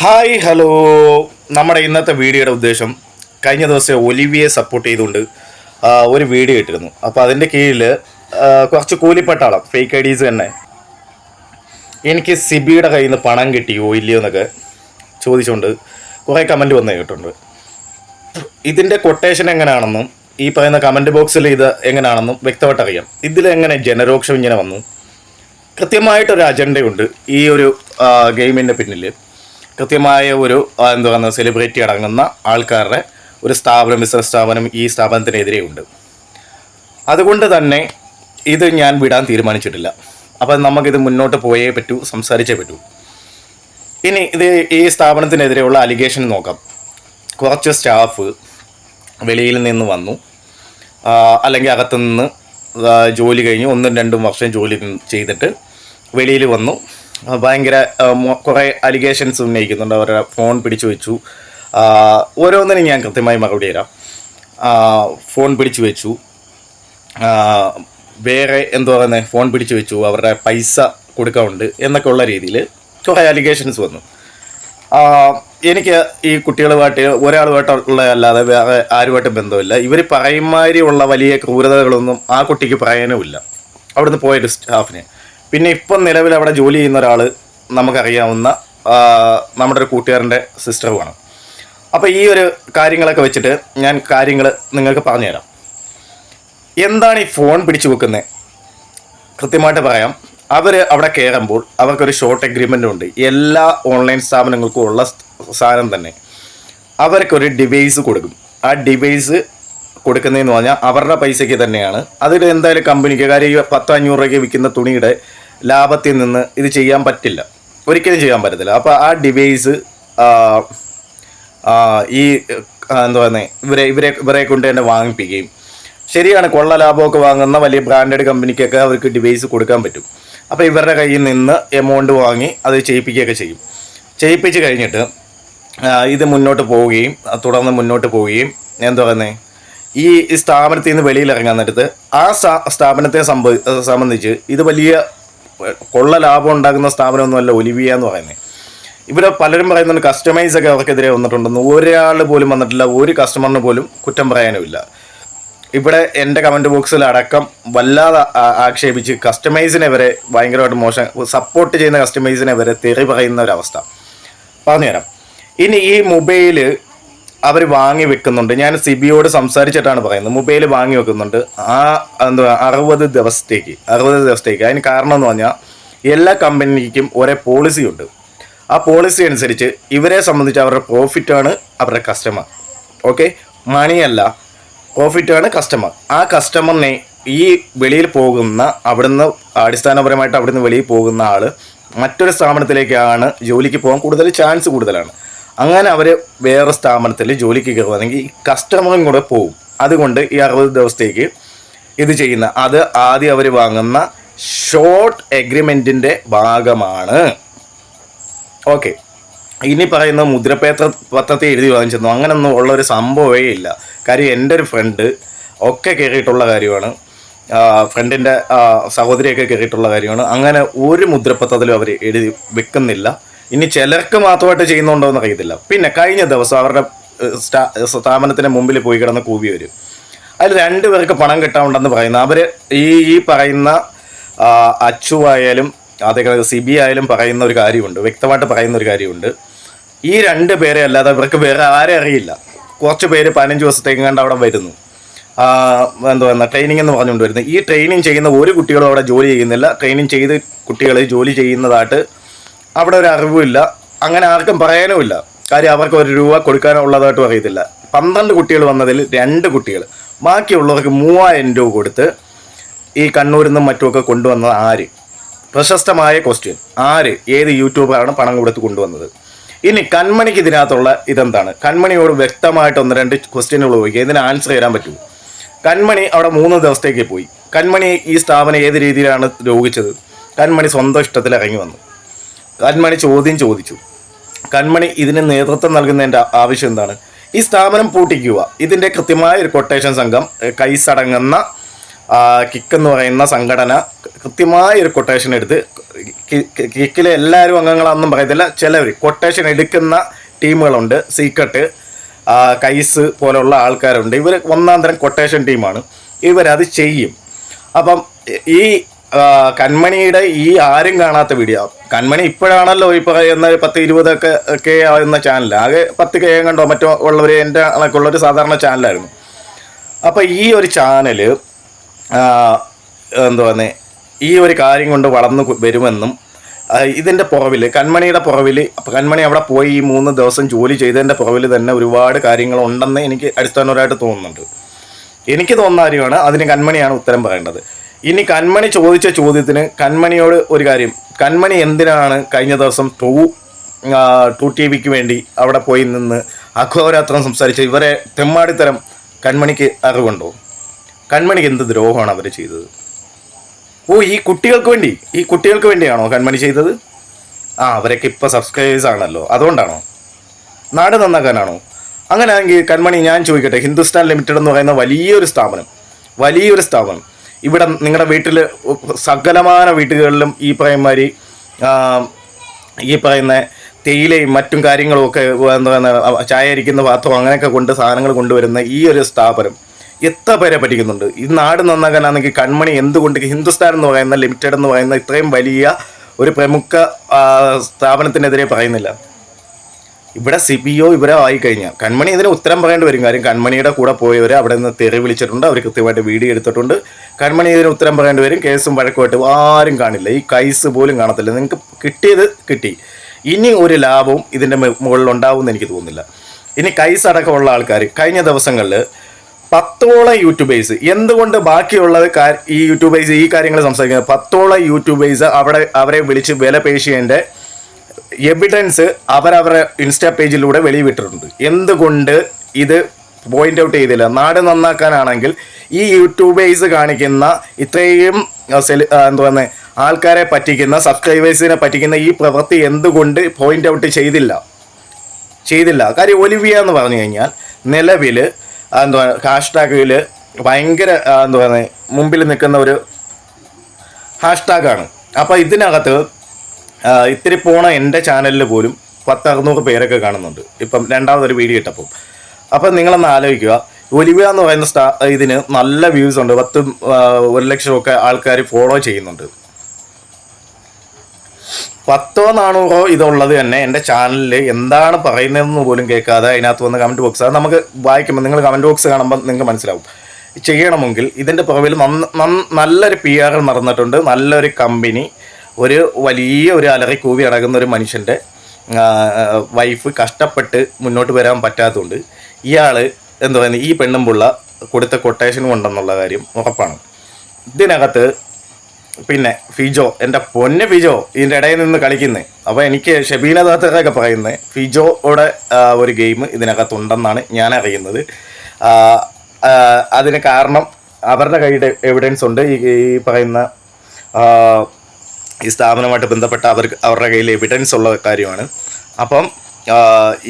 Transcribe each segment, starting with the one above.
Hi hello നമ്മുടെ ഇന്നത്തെ വീഡിയോയുടെ ഉദ്ദേശം കഴിഞ്ഞ ദിവസം ഒലിവിയെ സപ്പോർട്ട് ചെയ്തുകൊണ്ട് ഒരു വീഡിയോ ഇട്ടിരുന്നു. അപ്പോൾ അതിന്റെ കീഴിൽ കുറച്ച് കൂലിപ്പട്ടാളം ഫേക്ക് ഐ ഡീസ് തന്നെ. എനിക്ക് സിബിയുടെ കയ്യിൽ നിന്ന് പണം കിട്ടിയോ ഇല്ലയോ എന്നൊക്കെ ചോദിച്ചുകൊണ്ട് കുറേ കമന്റ് വന്നു കേട്ടിട്ടുണ്ട്. ഇതിന്റെ കൊട്ടേഷൻ എങ്ങനെയാണെന്നും ഈ പറയുന്ന കമന്റ് ബോക്സിൽ ഇത് എങ്ങനെയാണെന്നും വ്യക്തമായിട്ട് അറിയാം. ഇതിലെങ്ങനെ ജനരോക്ഷം ഇങ്ങനെ വന്നു? കൃത്യമായിട്ടൊരു അജണ്ടയുണ്ട് ഈ ഒരു ഗെയിമിന്റെ പിന്നിൽ കൃത്യമായ ഒരു എന്താ പറയുക സെലിബ്രിറ്റി അടങ്ങുന്ന ആൾക്കാരുടെ ഒരു സ്ഥാപനം ബിസിനസ് സ്ഥാപനം ഈ സ്ഥാപനത്തിനെതിരെ ഉണ്ട് അതുകൊണ്ട് തന്നെ ഇത് ഞാൻ വിടാൻ തീരുമാനിച്ചിട്ടില്ല. അപ്പം നമുക്കിത് മുന്നോട്ട് പോയേ പറ്റൂ സംസാരിച്ചേ പറ്റൂ. ഇനി ഇത് ഈ സ്ഥാപനത്തിനെതിരെയുള്ള അലിഗേഷൻ നോക്കാം. കുറച്ച് സ്റ്റാഫ് വെളിയിൽ നിന്ന് വന്നു. അല്ലെങ്കിൽ അകത്തുനിന്ന് ജോലി കഴിഞ്ഞ് ഒന്നും രണ്ടും വർഷം ജോലി ചെയ്തിട്ട് വെളിയിൽ വന്നു. ഭയങ്കര കുറെ അലിഗേഷൻസ് ഉന്നയിക്കുന്നുണ്ട്. അവരുടെ ഫോൺ പിടിച്ചു വെച്ചു. ഓരോന്നിനും ഞാൻ കൃത്യമായി മറുപടി തരാം. ഫോൺ പിടിച്ചു വെച്ചു. വേറെ എന്തോ പറയുന്നത് ഫോൺ പിടിച്ചു വെച്ചു. അവരുടെ പൈസ കൊടുക്കാറുണ്ട് എന്നൊക്കെ ഉള്ള രീതിയിൽ കുറേ അലിഗേഷൻസ് വന്നു. എനിക്ക് ഈ കുട്ടികളുമായിട്ട് ഒരാളുമായിട്ടുള്ള അല്ലാതെ വേറെ ആരുമായിട്ടും ബന്ധമില്ല. ഇവർ പറയുമാതിരി ഉള്ള വലിയ ക്രൂരതകളൊന്നും ആ കുട്ടിക്ക് പറയാനുമില്ല. അവിടുന്ന് പോയൊരു സ്റ്റാഫിന് പിന്നെ ഇപ്പം നിലവിൽ അവിടെ ജോലി ചെയ്യുന്ന ഒരാൾ നമുക്കറിയാവുന്ന നമ്മുടെ ഒരു കൂട്ടുകാരന്റെ സിസ്റ്ററുമാണ് അപ്പോൾ ഈ ഒരു കാര്യങ്ങളൊക്കെ വെച്ചിട്ട് ഞാൻ കാര്യങ്ങൾ നിങ്ങൾക്ക് പറഞ്ഞുതരാം. എന്താണ് ഈ ഫോൺ പിടിച്ചു വെക്കുന്നത് കൃത്യമായിട്ട് പറയാം. അവർ അവിടെ കയറുമ്പോൾ അവർക്കൊരു ഷോർട്ട് എഗ്രിമെന്റ് ഉണ്ട്. എല്ലാ ഓൺലൈൻ സ്ഥാപനങ്ങൾക്കും ഉള്ള സാധനം തന്നെ. അവർക്കൊരു ഡിവൈസ് കൊടുക്കും. ആ ഡിവൈസ് കൊടുക്കുന്നതെന്ന് പറഞ്ഞാൽ അവരുടെ പൈസയ്ക്ക് തന്നെയാണ്. അതിൽ എന്തായാലും കമ്പനിക്ക് കാര്യം ഈ പത്തോ അഞ്ഞൂറ് രൂപയ്ക്ക് വിൽക്കുന്ന തുണിയുടെ ലാഭത്തിൽ നിന്ന് ഇത് ചെയ്യാൻ പറ്റില്ല. ഒരിക്കലും ചെയ്യാൻ പറ്റത്തില്ല. അപ്പോൾ ആ ഡിവൈസ് ഈ എന്താ പറയുന്നത് ഇവരെ ഇവരെ ഇവരെ കൊണ്ട് തന്നെ വാങ്ങിപ്പിക്കുകയും ശരിയാണ്. കൊള്ള ലാഭമൊക്കെ വാങ്ങുന്ന വലിയ ബ്രാൻഡഡ് കമ്പനിക്കൊക്കെ അവർക്ക് ഡിവൈസ് കൊടുക്കാൻ പറ്റും. അപ്പോൾ ഇവരുടെ കയ്യിൽ നിന്ന് എമൗണ്ട് വാങ്ങി അത് ചെയ്യിപ്പിക്കുകയൊക്കെ ചെയ്യും. ചെയ്യിപ്പിച്ച് കഴിഞ്ഞിട്ട് ഇത് മുന്നോട്ട് പോവുകയും തുടർന്ന് മുന്നോട്ട് പോവുകയും എന്താ പറയുന്നത് ഈ സ്ഥാപനത്തിൽ നിന്ന് വെളിയിൽ ഇറങ്ങാൻ നേരത്ത് ആ സ്ഥാ- സ്ഥാപനത്തെ സംബ സംബന്ധിച്ച് ഇത് വലിയ കൊള്ള ലാഭം ഉണ്ടാകുന്ന സ്ഥാപനമൊന്നുമല്ല ഒലിവിയ എന്ന് പറയുന്നത് ഇവിടെ പലരും പറയുന്നുണ്ട് കസ്റ്റമൈസ് ഒക്കെ അവർക്കെതിരെ വന്നിട്ടുണ്ടെന്ന്. ഒരാൾ പോലും വന്നിട്ടില്ല ഒരു കസ്റ്റമറിന് പോലും കുറ്റം പറയാനുമില്ല. ഇവിടെ എന്റെ കമന്റ് ബോക്സിൽ അടക്കം വല്ലാതെ ആക്ഷേപിച്ച് കസ്റ്റമൈസിനെ വരെ ഭയങ്കരമായിട്ട് മോശം സപ്പോർട്ട് ചെയ്യുന്ന കസ്റ്റമൈസിനെ വരെ തെറി പറയുന്ന ഒരവസ്ഥ. പറഞ്ഞുതരാം. ഇനി ഈ മൊബൈൽ അവർ വാങ്ങി വെക്കുന്നുണ്ട്. ഞാൻ സിബിയോട് സംസാരിച്ചിട്ടാണ് പറയുന്നത്. മൊബൈൽ വാങ്ങി വെക്കുന്നുണ്ട്. ആ എന്താ അറുപത് ദിവസത്തേക്ക് അറുപത് ദിവസത്തേക്ക്. അതിന് കാരണം എന്ന് പറഞ്ഞാൽ എല്ലാ കമ്പനിക്കും ഒരേ പോളിസി ഉണ്ട്. ആ പോളിസി അനുസരിച്ച് ഇവരെ സംബന്ധിച്ച് അവരുടെ പ്രോഫിറ്റാണ് അവരുടെ കസ്റ്റമർ ഓക്കെ മണിയല്ല പ്രോഫിറ്റാണ് കസ്റ്റമർ ആ കസ്റ്റമറിനെ ഈ വെളിയിൽ പോകുന്ന അവിടുന്ന് അടിസ്ഥാനപരമായിട്ട് അവിടുന്ന് വെളിയിൽ പോകുന്ന ആൾ മറ്റൊരു സ്ഥാപനത്തിലേക്കാണ് ജോലിക്ക് പോകാൻ കൂടുതൽ ചാൻസ് കൂടുതലാണ്. അങ്ങനെ അവർ വേറെ സ്ഥാപനത്തിൽ ജോലിക്ക് കയറുകയാണെങ്കിൽ ഈ കസ്റ്റമറും കൂടെ പോകും അതുകൊണ്ട് ഈ അറുപത് ദിവസത്തേക്ക് ഇത് ചെയ്യുന്ന അത് ആദ്യം അവർ വാങ്ങുന്ന ഷോർട്ട് എഗ്രിമെന്റിന്റെ ഭാഗമാണ്. ഓക്കെ ഇനി പറയുന്ന മുദ്രപേത്ര പത്രത്തെ എഴുതി വാങ്ങിച്ചെന്നു അങ്ങനൊന്നും ഉള്ള ഒരു സംഭവമേ ഇല്ല. കാര്യം എന്റെ ഒരു ഫ്രണ്ട് ഒക്കെ കയറിയിട്ടുള്ള കാര്യമാണ്. ഫ്രണ്ടിന്റെ സഹോദരിയൊക്കെ കയറിയിട്ടുള്ള കാര്യമാണ്. അങ്ങനെ ഒരു മുദ്രപത്രത്തിലും അവർ എഴുതി വെക്കുന്നില്ല. ഇനി ചിലർക്ക് മാത്രമായിട്ട് ചെയ്യുന്നുണ്ടോ എന്ന് അറിയത്തില്ല. പിന്നെ കഴിഞ്ഞ ദിവസം അവരുടെ സ്ഥാപനത്തിന്റെ സ്ഥാ- സ്ഥാപനത്തിന് മുമ്പിൽ പോയി കിടന്ന് കൂവി വരും. അതിൽ രണ്ട് പേർക്ക് പണം കിട്ടാനുണ്ടെന്ന് പറയുന്ന. അവർ ഈ ഈ പറയുന്ന അച്ചു ആയാലും അതേപോലെ സിബി ആയാലും പറയുന്ന ഒരു കാര്യമുണ്ട്. വ്യക്തമായിട്ട് പറയുന്ന ഒരു കാര്യമുണ്ട്. ഈ രണ്ട് പേരെ അല്ലാതെ ഇവർക്ക് വേറെ ആരെ അറിയില്ല. കുറച്ച് പേര് പതിനഞ്ച് ദിവസത്തേക്ക് കണ്ട് അവിടെ വരുന്നു. ആ, എന്താ പറയുക ട്രെയിനിങ് എന്ന് പറഞ്ഞുകൊണ്ട് വരുന്നത് ഈ ട്രെയിനിങ് ചെയ്യുന്ന ഒരു കുട്ടികളും അവിടെ ജോലി ചെയ്യുന്നില്ല. ട്രെയിനിങ് ചെയ്ത് കുട്ടികൾ ജോലി ചെയ്യുന്നതായിട്ട് അവിടെ ഒരു അറിവുമില്ല. അങ്ങനെ ആർക്കും പറയാനുമില്ല. കാര്യം അവർക്ക് ഒരു രൂപ കൊടുക്കാനുള്ളതായിട്ടും അറിയത്തില്ല. പന്ത്രണ്ട് കുട്ടികൾ വന്നതിൽ രണ്ട് കുട്ടികൾ. ബാക്കിയുള്ളവർക്ക് മൂവായിരം രൂപ കൊടുത്ത് ഈ കണ്ണൂരിൽ നിന്നും മറ്റുമൊക്കെ കൊണ്ടുവന്നത് ആര്? പ്രശസ്തമായ ക്വസ്റ്റ്യൻ ആര്? ഏത് യൂട്യൂബറാണ് പണം കൊടുത്ത് കൊണ്ടുവന്നത്? ഇനി കൺമണിക്ക് ഇതിനകത്തുള്ള ഇതെന്താണ്? കൺമണിയോട് വ്യക്തമായിട്ട് ഒന്ന് രണ്ട് ക്വസ്റ്റ്യനുകൾ ചോദിക്കുക ഇതിന് ആൻസർ തരാൻ പറ്റുമോ കൺമണി അവിടെ മൂന്ന് ദിവസത്തേക്ക് പോയി. കൺമണി ഈ സ്ഥാപനം ഏത് രീതിയിലാണ് രോഗിച്ചത്? കൺമണി സ്വന്തം ഇഷ്ടത്തിൽ ഇറങ്ങി വന്നു. കൺമണി ചോദ്യം ചോദിച്ചു. കൺമണി ഇതിന് നേതൃത്വം നൽകുന്നതിന്റെ ആവശ്യം എന്താണ്? ഈ സ്ഥാപനം പൂട്ടിക്കുക. ഇതിന്റെ കൃത്യമായ ഒരു കൊട്ടേഷൻ സംഘം കൈസടങ്ങുന്ന കിക്ക് എന്ന് പറയുന്ന സംഘടന കൃത്യമായ ഒരു കൊട്ടേഷൻ എടുത്ത് കിക്കിലെ എല്ലാവരും അംഗങ്ങളാണെന്നും പറയത്തില്ല. ചിലവർ കൊട്ടേഷൻ എടുക്കുന്ന ടീമുകളുണ്ട്. സീക്രട്ട് കൈസ് പോലുള്ള ആൾക്കാരുണ്ട്. ഇവർ ഒന്നാം തരം കൊട്ടേഷൻ ടീമാണ്. ഇവരത് ചെയ്യും. അപ്പം ഈ കൺമണിയുടെ ഈ ആരും കാണാത്ത വീഡിയോ കൺമണി ഇപ്പോഴാണല്ലോ ഈ എന്ന പത്ത് ഇരുപതൊക്കെ കെ എന്ന ചാനൽ ആകെ പത്ത് കെ കണ്ടോ മറ്റോ ഉള്ളവർ എന്റെ കണക്കുള്ളൊരു സാധാരണ ചാനലായിരുന്നു അപ്പോൾ ഈ ഒരു ചാനൽ എന്തുവാന്ന് ഈ ഒരു കാര്യം കൊണ്ട് വളർന്നു വരുമെന്നും ഇതിന്റെ പുറവിൽ കൺമണിയുടെ പുറവിൽ കൺമണി അവിടെ പോയി ഈ മൂന്ന് ദിവസം ജോലി ചെയ്തതിന്റെ പുറവിൽ തന്നെ ഒരുപാട് കാര്യങ്ങളുണ്ടെന്ന് എനിക്ക് അടിസ്ഥാനപരമായിട്ട് തോന്നുന്നുണ്ട്. എനിക്ക് തോന്നുന്ന കാര്യമാണ് അതിന് കൺമണിയാണ് ഉത്തരം പറയേണ്ടത്. ഇനി കൺമണി ചോദിച്ച ചോദ്യത്തിന് കൺമണിയോട് ഒരു കാര്യം. കൺമണി എന്തിനാണ് കഴിഞ്ഞ ദിവസം ടൂ ടു ടൂ വിക്ക് വേണ്ടി അവിടെ പോയി നിന്ന് അഘോരാത്രം സംസാരിച്ച ഇവരെ തെമ്മാടിത്തരം കൺമണിക്ക് അറിവുണ്ടോ? കൺമണിക്ക് എന്ത് ദ്രോഹമാണ് അവർ ചെയ്തത്? ഓ ഈ കുട്ടികൾക്ക് വേണ്ടി ഈ കുട്ടികൾക്ക് വേണ്ടിയാണോ കൺമണി ചെയ്തത്? ആ അവരൊക്കെ ഇപ്പോൾ സബ്സ്ക്രൈബേഴ്സ് ആണല്ലോ. അതുകൊണ്ടാണോ? നാട് നന്നാക്കാനാണോ? അങ്ങനെയാണെങ്കിൽ കൺമണി ഞാൻ ചോദിക്കട്ടെ ഹിന്ദുസ്ഥാൻ ലിമിറ്റഡ് എന്ന് പറയുന്ന വലിയൊരു സ്ഥാപനം വലിയൊരു സ്ഥാപനം ഇവിടെ നിങ്ങളുടെ വീട്ടിൽ സകലമാന വീട്ടുകളിലും ഈ പറയുമാതിരി ഈ പറയുന്ന തേയിലയും മറ്റും കാര്യങ്ങളും ഒക്കെ എന്താ പറയുക ചായ അരിക്കുന്ന പാത്രം അങ്ങനെയൊക്കെ കൊണ്ട് സാധനങ്ങൾ കൊണ്ടുവരുന്ന ഈ ഒരു സ്ഥാപനം എത്ര പേരെ പറ്റിക്കുന്നുണ്ട്? ഈ നാട് നന്നാക്കാനാണെങ്കിൽ കൺമണി എന്തുകൊണ്ട് ഹിന്ദുസ്ഥാൻ എന്ന് പറയുന്ന ലിമിറ്റഡ് എന്ന് പറയുന്ന ഇത്രയും വലിയ ഒരു പ്രമുഖ സ്ഥാപനത്തിനെതിരെ പറയുന്നില്ല. ഇവിടെ സി പി ഒ ഇവരെ കൺമണി ഇതിന് ഉത്തരം പറയേണ്ടി വരും. കാര്യം കൺമണിയുടെ കൂടെ പോയവർ അവിടെ നിന്ന് തെറി വിളിച്ചിട്ടുണ്ട്. അവർ കൃത്യമായിട്ട് വീഡിയോ എടുത്തിട്ടുണ്ട്. കൺമണി ഇതിന് ഉത്തരം പറയേണ്ടി വരും. കേസും വഴക്കുമായിട്ട് ആരും കാണില്ല. ഈ കൈസ് പോലും കാണത്തില്ല. നിങ്ങൾക്ക് കിട്ടിയത് കിട്ടി. ഇനി ഒരു ലാഭവും ഇതിന്റെ മുകളിൽ ഉണ്ടാവുമെന്ന് എനിക്ക് തോന്നുന്നില്ല. ഇനി കൈസ് അടക്കമുള്ള ആൾക്കാർ കഴിഞ്ഞ ദിവസങ്ങളിൽ പത്തോളം യൂട്യൂബേഴ്സ് എന്തുകൊണ്ട് ബാക്കിയുള്ളത് ഈ യൂട്യൂബേഴ്സ് ഈ കാര്യങ്ങൾ സംസാരിക്കുന്നത്? പത്തോളം യൂട്യൂബേഴ്സ് അവിടെ അവരെ വിളിച്ച് വില പേശിയതിന്റെ എവിഡൻസ് അവരവരുടെ ഇൻസ്റ്റാ പേജിലൂടെ വെളിവിട്ടിട്ടുണ്ട്. എന്തുകൊണ്ട് ഇത് പോയിന്റ് ഔട്ട് ചെയ്തില്ല? നാട് നന്നാക്കാനാണെങ്കിൽ ഈ യൂട്യൂബേഴ്സ് കാണിക്കുന്ന ഇത്രയും സെലി- ആ, ആൾക്കാരെ പറ്റിക്കുന്ന സബ്സ്ക്രൈബേഴ്സിനെ പറ്റിക്കുന്ന ഈ പ്രവൃത്തി എന്തുകൊണ്ട് പോയിന്റ് ഔട്ട് ചെയ്തില്ല? ചെയ്തില്ല. കാര്യം ഒലിവിയ എന്ന് പറഞ്ഞു കഴിഞ്ഞാൽ നിലവിൽ എന്തുവാ ഹാഷ്ടാഗിൽ ഭയങ്കര എന്തുവാ മുമ്പിൽ നിൽക്കുന്ന ഒരു ഹാഷ്ടാഗാണ് അപ്പോൾ ഇതിനകത്ത് ഇത്തിരി പോണ എന്റെ ചാനലിൽ പോലും പത്ത് അറുന്നൂറ് പേരൊക്കെ കാണുന്നുണ്ട്. ഇപ്പം രണ്ടാമതൊരു വീഡിയോ ഇട്ടപ്പം. അപ്പം നിങ്ങളൊന്ന് ആലോചിക്കുക. ഒലിവ എന്ന് പറയുന്ന സ്റ്റാ ഇതിന് നല്ല വ്യൂസ് ഉണ്ട്. പത്ത് ഒരു ലക്ഷമൊക്കെ ആൾക്കാർ ഫോളോ ചെയ്യുന്നുണ്ട്. പത്തോ നാണൂറോ ഇതുള്ളത് തന്നെ എന്റെ ചാനലിൽ എന്താണ് പറയുന്നതെന്ന് പോലും കേൾക്കാതെ അതിനകത്ത് വന്ന് കമന്റ് ബോക്സ് അത് നമുക്ക് വായിക്കുമ്പോൾ നിങ്ങൾ കമന്റ് ബോക്സ് കാണുമ്പോൾ നിങ്ങൾക്ക് മനസ്സിലാവും. ചെയ്യണമെങ്കിൽ ഇതിന്റെ പുറകിൽ നല്ലൊരു പി ആർ നടന്നിട്ടുണ്ട്. നല്ലൊരു കമ്പനി ഒരു വലിയ ഒരു അലറി കൂവി അടങ്ങുന്ന ഒരു മനുഷ്യന്റെ വൈഫ് കഷ്ടപ്പെട്ട് മുന്നോട്ട് വരാൻ പറ്റാത്തതുകൊണ്ട് ഇയാൾ എന്താ പറയുക ഈ പെണ്ണും പുള്ള കൊടുത്ത കൊട്ടേഷൻ ഉണ്ടെന്നുള്ള കാര്യം ഉറപ്പാണ്. ഇതിനകത്ത് പിന്നെ ഫിജോ എന്റെ പൊന്നെ ഫിജോ ഇതിന്റെ ഇടയിൽ നിന്ന് കളിക്കുന്നത് അപ്പോൾ എനിക്ക് ഷബീന ദാത്തറൊക്കെ പറയുന്നത് ഫിജോയുടെ ഒരു ഗെയിം ഇതിനകത്തുണ്ടെന്നാണ് ഞാൻ അറിയുന്നത്. അതിന് കാരണം അവരുടെ കയ്യിൽ എവിഡൻസ് ഉണ്ട്. ഈ പറയുന്ന ഈ സ്ഥാപനവുമായിട്ട് ബന്ധപ്പെട്ട അവർ അവരുടെ കയ്യിൽ എവിഡൻസ് ഉള്ള കാര്യമാണ്. അപ്പം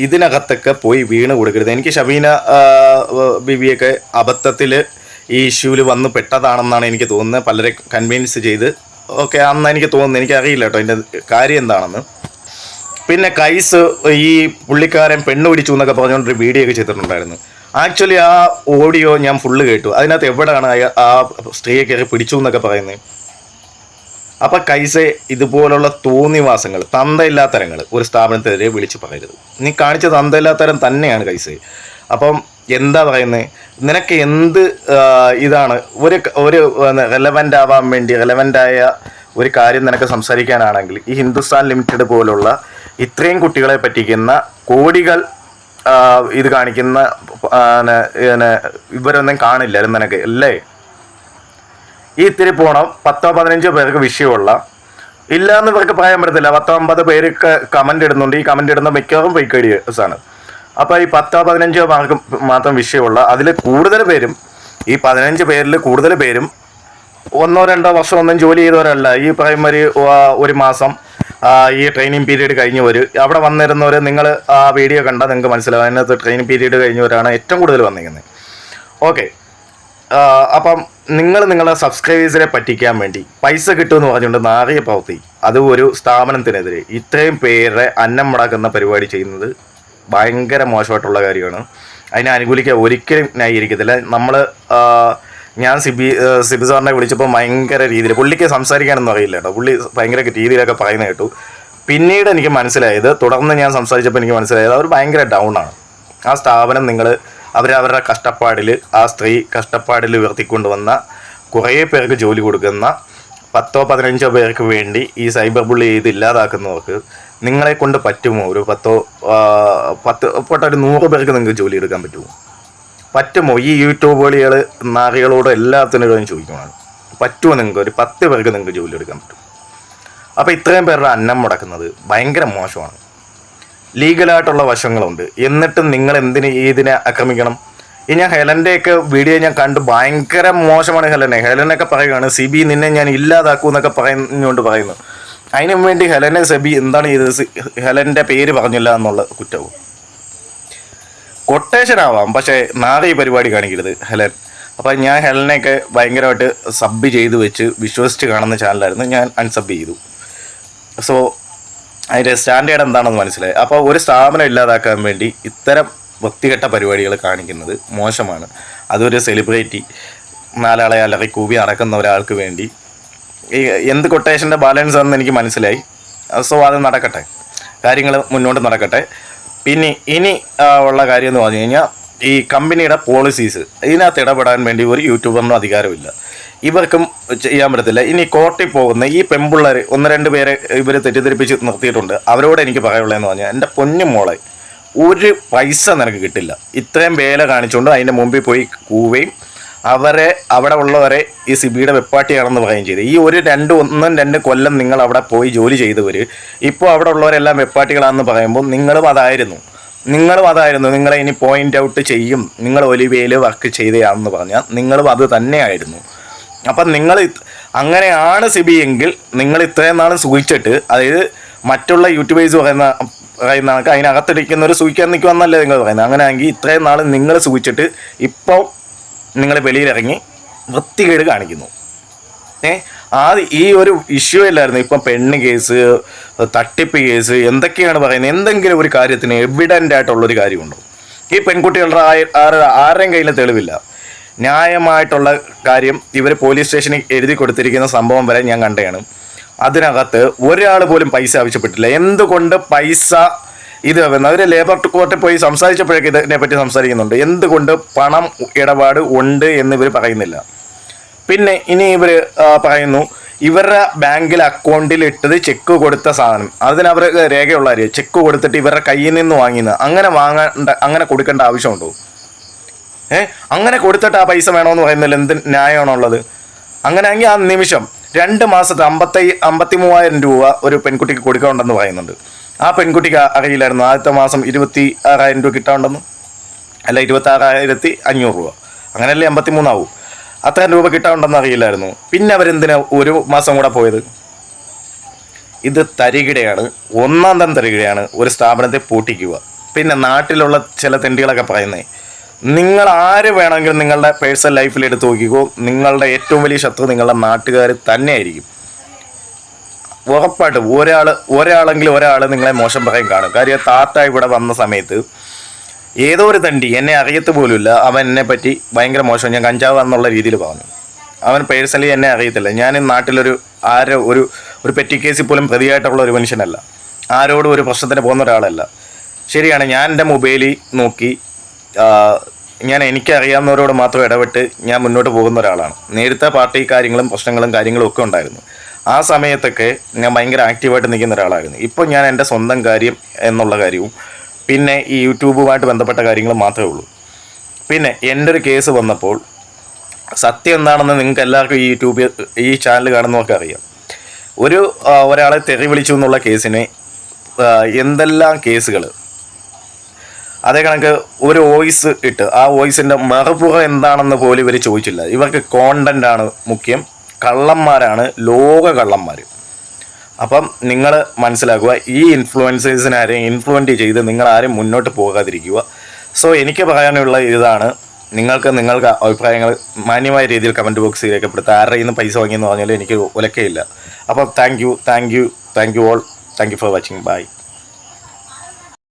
ഇതിനകത്തൊക്കെ പോയി വീണ് കൊടുക്കരുത്. എനിക്ക് ഷബീന ബിബിയൊക്കെ അബദ്ധത്തിൽ ഈ ഇഷ്യൂവിൽ വന്ന് പെട്ടതാണെന്നാണ് എനിക്ക് തോന്നുന്നത്. പലരെ കൺവീൻസ് ചെയ്ത് ഓക്കെ അന്ന് എനിക്ക് തോന്നുന്നു എനിക്കറിയില്ല കേട്ടോ അതിന്റെ കാര്യം എന്താണെന്ന്. പിന്നെ കൈസ് ഈ പുള്ളിക്കാരൻ പെണ്ണ് പിടിച്ചു എന്നൊക്കെ പറഞ്ഞുകൊണ്ടൊരു വീഡിയോ ഒക്കെ ചെയ്തിട്ടുണ്ടായിരുന്നു. ആക്ച്വലി ആ ഓഡിയോ ഞാൻ ഫുള്ള് കേട്ടു. അതിനകത്ത് എവിടെയാണ് ആ സ്ത്രീയെ കയറി പിടിച്ചു എന്നൊക്കെ പറയുന്നത്. അപ്പം കൈസെ ഇതുപോലുള്ള തോന്നിവാസങ്ങൾ തന്തയില്ലാത്തരങ്ങൾ ഒരു സ്ഥാപനത്തിനെതിരെ വിളിച്ചു പറയരുത്. നീ കാണിച്ച തന്തയില്ലാത്തരം തന്നെയാണ് കൈസെ. അപ്പം എന്താ പറയുന്നത് നിനക്ക് എന്ത് ഇതാണ് ഒരു ഒരു റെലവന്റ് ആവാൻ വേണ്ടി റെലവന്റ് ആയ ഒരു കാര്യം നിനക്ക് സംസാരിക്കാനാണെങ്കിൽ ഈ ഹിന്ദുസ്ഥാൻ ലിമിറ്റഡ് പോലുള്ള ഇത്രയും കുട്ടികളെ പറ്റിക്കുന്ന കോടികൾ ഇത് കാണിക്കുന്ന ഇവരൊന്നും കാണില്ല നിനക്ക് അല്ലേ? ഈ ഇത്തിരി പോണം. പത്തോ പതിനഞ്ചോ പേർക്ക് വിഷയമുള്ള. ഇല്ല എന്ന് ഇവർക്ക് പറയാൻ പറ്റത്തില്ല. പത്തോ അമ്പത് പേര് കമന്റ് ഇടുന്നുണ്ട്. ഈ കമന്റ് ഇടുന്ന മിക്കവാറും ഫേക്ക് ഐഡിയസ് ആണ്. അപ്പോൾ ഈ പത്തോ പതിനഞ്ചോ മാർക്ക് മാത്രം വിഷയമുള്ള അതിൽ കൂടുതൽ പേരും ഈ പതിനഞ്ച് പേരിൽ കൂടുതൽ പേരും ഒന്നോ രണ്ടോ വർഷം ഒന്നും ജോലി ചെയ്തവരല്ല. ഈ പ്രൈമറി ഒരു മാസം ഈ ട്രെയിനിങ് പീരീഡ് കഴിഞ്ഞവർ അവിടെ വന്നിരുന്നവർ നിങ്ങൾ ആ വീഡിയോ കണ്ടാൽ നിങ്ങൾക്ക് മനസ്സിലാവും. അതിനകത്ത് ട്രെയിനിങ് പീരീഡ് കഴിഞ്ഞവരാണ് ഏറ്റവും കൂടുതൽ വന്നിരിക്കുന്നത്. ഓക്കെ അപ്പം നിങ്ങൾ നിങ്ങളുടെ സബ്സ്ക്രൈബേഴ്സിനെ പറ്റിക്കാൻ വേണ്ടി പൈസ കിട്ടുമെന്ന് പറഞ്ഞുകൊണ്ട് നാറിയ പ്രവൃത്തി അത് ഒരു സ്ഥാപനത്തിനെതിരെ ഇത്രയും പേരെ അന്നം മുടക്കുന്ന പരിപാടി ചെയ്യുന്നത് ഭയങ്കര മോശമായിട്ടുള്ള കാര്യമാണ്. അതിനെ അനുകൂലിക്കാൻ ഒരിക്കലും ന്യായീകരിക്കത്തില്ല. നമ്മൾ ഞാൻ സിബി സിബി സാറിനെ വിളിച്ചപ്പോൾ ഭയങ്കര രീതിയിൽ പുള്ളിക്ക് സംസാരിക്കാനൊന്നും അറിയില്ല കേട്ടോ. പുള്ളി ഭയങ്കര രീതിയിലൊക്കെ പറയുന്ന കേട്ടു. പിന്നീട് എനിക്ക് മനസ്സിലായത് തുടർന്ന് ഞാൻ സംസാരിച്ചപ്പോൾ എനിക്ക് മനസ്സിലായത് അവർ ഭയങ്കര ഡൗൺ ആണ്. ആ സ്ഥാപനം നിങ്ങൾ അവരവരുടെ കഷ്ടപ്പാടിൽ ആ സ്ത്രീ കഷ്ടപ്പാടിൽ ഉയർത്തിക്കൊണ്ടുവന്ന കുറേ പേർക്ക് ജോലി കൊടുക്കുന്ന പത്തോ പതിനഞ്ചോ പേർക്ക് വേണ്ടി ഈ സൈബർ ബുള്ളി ചെയ്ത് ഇല്ലാതാക്കുന്നവർക്ക് നിങ്ങളെ കൊണ്ട് പറ്റുമോ? ഒരു പത്തോ പത്ത് പോട്ടെ ഒരു നൂറ് പേർക്ക് നിങ്ങൾക്ക് ജോലി എടുക്കാൻ പറ്റുമോ? പറ്റുമോ? ഈ യൂട്യൂബ് വഴികൾ നാറികളോട് എല്ലാത്തിനോടും ചോദിക്കണം പറ്റുമോ നിങ്ങൾക്ക്? ഒരു പത്ത് പേർക്ക് നിങ്ങൾക്ക് ജോലി എടുക്കാൻ പറ്റും. അപ്പോൾ ഇത്രയും പേരുടെ അന്നം മുടക്കുന്നത് ഭയങ്കര മോശമാണ്. ലീഗലായിട്ടുള്ള വശങ്ങളുണ്ട്. എന്നിട്ടും നിങ്ങൾ എന്തിന് ഇതിനെ ആക്രമിക്കണം? ഈ ഞാൻ ഹെലന്റെയൊക്കെ വീഡിയോ ഞാൻ കണ്ട് ഭയങ്കര മോശമാണ് ഹെലനെ. ഹെലനൊക്കെ പറയുകയാണ് സിബി നിന്നെ ഞാൻ ഇല്ലാതാക്കൂ എന്നൊക്കെ പറയുന്നുകൊണ്ട് പറയുന്നു. അതിനു വേണ്ടി ഹെലനെ സെബി എന്താണ് ചെയ്തത്? ഹെലന്റെ പേര് പറഞ്ഞില്ല എന്നുള്ള കുറ്റവും. കൊട്ടേഷൻ ആവാം പക്ഷേ നാളെ ഈ പരിപാടി കാണിക്കരുത് ഹെലൻ. അപ്പം ഞാൻ ഹെലനെയൊക്കെ ഭയങ്കരമായിട്ട് സബ് ചെയ്ത് വെച്ച് വിശ്വസിച്ച് കാണുന്ന ചാനലായിരുന്നു ഞാൻ അൺസബ് ചെയ്തു. സോ അതിന്റെ സ്റ്റാൻഡേർഡ് എന്താണെന്ന് മനസ്സിലായി. അപ്പോൾ ഒരു സ്ഥാപനം ഇല്ലാതാക്കാൻ വേണ്ടി ഇത്തരം വൃത്തികെട്ട പരിപാടികൾ കാണിക്കുന്നത് മോശമാണ്. അതൊരു സെലിബ്രിറ്റി നാലാളെ അല്ലെങ്കിൽ കൂവി നടക്കുന്ന ഒരാൾക്ക് വേണ്ടി. ഈ എന്ത് കൊട്ടേഷന്റെ ബാലൻസ് ആണെന്ന് എനിക്ക് മനസ്സിലായി. സോ അത് നടക്കട്ടെ. കാര്യങ്ങൾ മുന്നോട്ട് നടക്കട്ടെ. പിന്നെ ഇനി ഉള്ള കാര്യം എന്ന് പറഞ്ഞു കഴിഞ്ഞാൽ ഈ കമ്പനിയുടെ പോളിസീസ് ഇതിനകത്ത് ഇടപെടാൻ വേണ്ടി ഒരു യൂട്യൂബറിനും അധികാരമില്ല. ഇവർക്കും ചെയ്യാൻ പറ്റത്തില്ല. ഇനി കോർട്ടിൽ പോകുന്ന ഈ പെമ്പിള്ളേർ ഒന്ന് രണ്ട് പേരെ ഇവർ തെറ്റിദ്ധരിപ്പിച്ച് നിർത്തിയിട്ടുണ്ട്. അവരോട് എനിക്ക് പറയുള്ളതെന്ന് പറഞ്ഞാൽ എന്റെ പൊന്നു മോളെ ഒരു പൈസ നിനക്ക് കിട്ടില്ല. ഇത്രയും വേല കാണിച്ചുകൊണ്ട് അതിന്റെ മുമ്പിൽ പോയി കൂവുകയും അവരെ അവിടെ ഉള്ളവരെ ഈ സിബിയുടെ വെപ്പാട്ടിയാണെന്ന് പറയുകയും ചെയ്തു. ഈ ഒരു രണ്ട് ഒന്നും രണ്ട് കൊല്ലം നിങ്ങൾ അവിടെ പോയി ജോലി ചെയ്തവർ ഇപ്പോൾ അവിടെ ഉള്ളവരെല്ലാം വെപ്പാട്ടികളാണെന്ന് പറയുമ്പോൾ നിങ്ങളും അതായിരുന്നു. നിങ്ങളും അതായിരുന്നു. നിങ്ങളെ ഇനി പോയിന്റ് ഔട്ട് ചെയ്യും. നിങ്ങൾ ഒലിവേൽ വർക്ക് ചെയ്തയാണെന്ന് പറഞ്ഞാൽ നിങ്ങളും അത് തന്നെയായിരുന്നു. അപ്പം നിങ്ങൾ അങ്ങനെയാണ് സിബി എങ്കിൽ നിങ്ങൾ ഇത്രയും നാളും സൂക്ഷിച്ചിട്ട് അതായത് മറ്റുള്ള യൂട്യൂബേഴ്സ് പറയുന്ന പറയുന്ന കണക്ക് അതിനകത്തിടിക്കുന്ന ഒരു സൂചിക്കാൻ നിൽക്കുമെന്നല്ലേ നിങ്ങൾ പറയുന്നത്. അങ്ങനെയാണെങ്കിൽ ഇത്രയും നാൾ നിങ്ങൾ സൂക്ഷിച്ചിട്ട് ഇപ്പോൾ നിങ്ങൾ വെളിയിലിറങ്ങി വൃത്തികേട് കാണിക്കുന്നു. ഏ? ആദ്യം ഈ ഒരു ഇഷ്യൂ അല്ലായിരുന്നു. ഇപ്പം പെണ്ണ് കേസ് തട്ടിപ്പ് കേസ് എന്തൊക്കെയാണ് പറയുന്നത്? എന്തെങ്കിലും ഒരു കാര്യത്തിന് എവിഡന്റ് ആയിട്ടുള്ളൊരു കാര്യമുണ്ടോ? ഈ പെൺകുട്ടികളുടെ ആ- ആരുടെ- ആരുടെയും കയ്യിൽ തെളിവില്ല. ന്യായമായിട്ടുള്ള കാര്യം ഇവർ പോലീസ് സ്റ്റേഷനിൽ എഴുതി കൊടുത്തിരിക്കുന്ന സംഭവം വരെ ഞാൻ കണ്ടതാണ്. അതിനകത്ത് ഒരാൾ പോലും പൈസ ആവശ്യപ്പെട്ടില്ല എന്തുകൊണ്ട് പൈസ ഇത് അവർ ലേബർ കോർട്ടിൽ പോയി സംസാരിച്ചപ്പോഴേക്ക് ഇതിനെ പറ്റി സംസാരിക്കുന്നുണ്ട്. എന്തുകൊണ്ട് പണം ഇടപാട് ഉണ്ട് എന്ന് ഇവർ പറയുന്നില്ല. പിന്നെ ഇനി ഇവർ പറയുന്നു ഇവരുടെ ബാങ്കിൽ അക്കൗണ്ടിൽ ഇട്ടത് ചെക്ക് കൊടുത്ത സാധനം. അതിന് അവർ രേഖയുള്ള കാര്യം. ചെക്ക് കൊടുത്തിട്ട് ഇവരുടെ കയ്യിൽ നിന്ന് വാങ്ങിയത് അങ്ങനെ വാങ്ങേണ്ട അങ്ങനെ കൊടുക്കേണ്ട ആവശ്യമുണ്ടോ? ഏ? അങ്ങനെ കൊടുത്തിട്ട് ആ പൈസ വേണമെന്ന് പറയുന്നതിൽ എന്ത് ന്യായമാണുള്ളത് അങ്ങനെയെങ്കിൽ ആ നിമിഷം രണ്ട് മാസത്തെ അമ്പത്തി അമ്പത്തി മൂവായിരം രൂപ ഒരു പെൺകുട്ടിക്ക് കൊടുക്കാനുണ്ടെന്ന് പറയുന്നുണ്ട്. ആ പെൺകുട്ടിക്ക് അറിയില്ലായിരുന്നു ആദ്യത്തെ മാസം ഇരുപത്തി ആറായിരം രൂപ കിട്ടാനുണ്ടെന്ന് അല്ല ഇരുപത്തി ആറായിരത്തി അഞ്ഞൂറ് രൂപ. അങ്ങനെയല്ലേ എൺപത്തി മൂന്നാവും അത്രയും രൂപ കിട്ടാനുണ്ടെന്ന് അറിയില്ലായിരുന്നു. പിന്നെ അവരെന്തിനാ ഒരു മാസം കൂടെ പോയത്? ഇത് തരികിടയാണ്. ഒന്നാം തരം തരികിടയാണ് ഒരു സ്ഥാപനത്തെ പൂട്ടിക്കുക. പിന്നെ നാട്ടിലുള്ള ചില തെണ്ടികളൊക്കെ പറയുന്നത് നിങ്ങൾ ആര് വേണമെങ്കിലും നിങ്ങളുടെ പേഴ്സണൽ ലൈഫിൽ എടുത്ത് നോക്കിക്കോ. നിങ്ങളുടെ ഏറ്റവും വലിയ ശത്രു നിങ്ങളുടെ നാട്ടുകാർ തന്നെയായിരിക്കും. ഉറപ്പായിട്ടും ഒരാൾ ഒരാളെങ്കിലും ഒരാൾ നിങ്ങളെ മോശം പറയും കാണും. കാര്യം താത്ത ഇവിടെ വന്ന സമയത്ത് ഏതോ ഒരു തണ്ടി എന്നെ അറിയത്ത് പോലുമില്ല. അവൻ എന്നെ പറ്റി ഭയങ്കര മോശം. ഞാൻ കഞ്ചാവ് എന്നുള്ള രീതിയിൽ പറഞ്ഞു. അവൻ പേഴ്സണലി എന്നെ അറിയത്തില്ല. ഞാൻ നാട്ടിലൊരു ആരോ ഒരു ഒരു പെറ്റി കേസിൽ പോലും പ്രതിയായിട്ടുള്ള ഒരു മനുഷ്യനല്ല. ആരോടും ഒരു പ്രശ്നത്തിന് പോകുന്ന ഒരാളല്ല. ശരിയാണ് ഞാൻ എന്റെ മൊബൈലിൽ നോക്കി ഞാൻ എനിക്കറിയാവുന്നവരോട് മാത്രം ഇടപെട്ട് ഞാൻ മുന്നോട്ട് പോകുന്ന ഒരാളാണ്. നേരത്തെ പാർട്ടി കാര്യങ്ങളും പ്രശ്നങ്ങളും കാര്യങ്ങളും ഒക്കെ ഉണ്ടായിരുന്നു. ആ സമയത്തൊക്കെ ഞാൻ ഭയങ്കര ആക്റ്റീവായിട്ട് നിൽക്കുന്ന ഒരാളായിരുന്നു. ഇപ്പോൾ ഞാൻ എന്റെ സ്വന്തം കാര്യം എന്നുള്ള കാര്യവും പിന്നെ ഈ യൂട്യൂബുമായിട്ട് ബന്ധപ്പെട്ട കാര്യങ്ങൾ മാത്രമേ ഉള്ളൂ. പിന്നെ എന്റെ ഒരു കേസ് വന്നപ്പോൾ സത്യം എന്താണെന്ന് നിങ്ങൾക്ക് എല്ലാവർക്കും ഈ യൂട്യൂബ് ഈ ചാനൽ കാണുന്നവർക്ക് അറിയാം. ഒരു ഒരാളെ തെറി വിളിച്ചു എന്നുള്ള കേസിനെ എന്തെല്ലാം കേസുകൾ അതേ കണക്ക് ഒരു വോയിസ് ഇട്ട് ആ വോയിസിന്റെ മറുപുറം എന്താണെന്ന് പോലും ഇവർ ചോദിച്ചില്ല. ഇവർക്ക് കോണ്ടന്റ് ആണ് മുഖ്യം. കള്ളന്മാരാണ് ലോക കള്ളന്മാർ അപ്പം നിങ്ങൾ മനസ്സിലാക്കുക ഈ ഇൻഫ്ലുവൻസേഴ്സിനെ ആരെയും ഇൻഫ്ലുവന്റ് ചെയ്ത് നിങ്ങൾ ആരും മുന്നോട്ട് പോകാതിരിക്കുക. സോ എനിക്ക് പറയാനുള്ള ഇതാണ് നിങ്ങൾക്ക് നിങ്ങൾക്ക് അഭിപ്രായങ്ങൾ മാന്യമായ രീതിയിൽ കമന്റ് ബോക്സിൽ രേഖപ്പെടുത്തുക ആരുടെ ഇന്ന് പൈസ വാങ്ങിയെന്ന് പറഞ്ഞാലും എനിക്ക് ഉലക്കയില്ല അപ്പം thank you thank you thank you all thank you for watching bye